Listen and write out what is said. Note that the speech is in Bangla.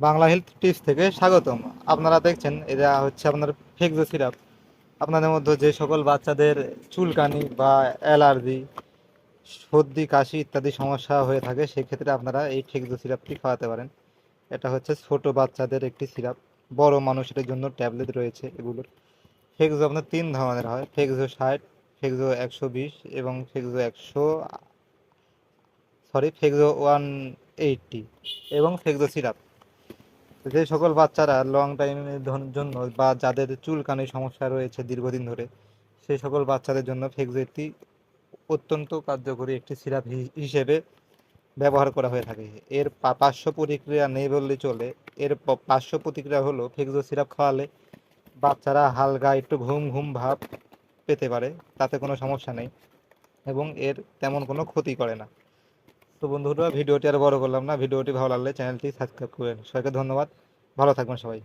বাংলা হেলথ টিপস থেকে স্বাগতম। আপনারা দেখছেন, এটা হচ্ছে আপনার ফেকজো সিরাপ আপনাদের মধ্যে যে সকল বাচ্চাদের চুলকানি বা অ্যালার্জি সর্দি, কাশি ইত্যাদি সমস্যা হয়ে থাকে সেক্ষেত্রে আপনারা এই ফেকজো সিরাপটি খাওয়াতে পারেন। এটা হচ্ছে ছোট বাচ্চাদের একটি সিরাপ বড় মানুষের জন্য ট্যাবলেট রয়েছে এগুলোর। ফেকজো আপনার তিন ধরনের হয়। ফেকজো ষাট ফেকজো একশো বিশ এবং ফেকজো একশো সরি ফেকজো ওয়ান এইটটি এবং ফেকজো সিরাপ যে সকল বাচ্চারা লং টাইমের জন্য বা যাদের চুলকানির সমস্যা রয়েছে দীর্ঘদিন ধরে, সেই সকল বাচ্চাদের জন্য ফেকজো একটি অত্যন্ত কার্যকরী একটি সিরাপ হিসেবে ব্যবহার করা হয়ে থাকে। এর পার্শ্ব প্রতিক্রিয়া নেই বললে চলে। এর পার্শ্ব প্রতিক্রিয়া হলো ফেকজো সিরাপ খাওয়ালে বাচ্চারা হালকা একটু ঘুম ঘুম ভাব পেতে পারে, তাতে কোনো সমস্যা নেই এবং এর তেমন কোনো ক্ষতি করে না। তো বন্ধুরা, ভিডিওটি আর বড় করলাম না। ভিডিওটি ভালো লাগলে চ্যানেলটি সাবস্ক্রাইব করবেন। সবাইকে ধন্যবাদ। ভালো থাকবেন সবাই।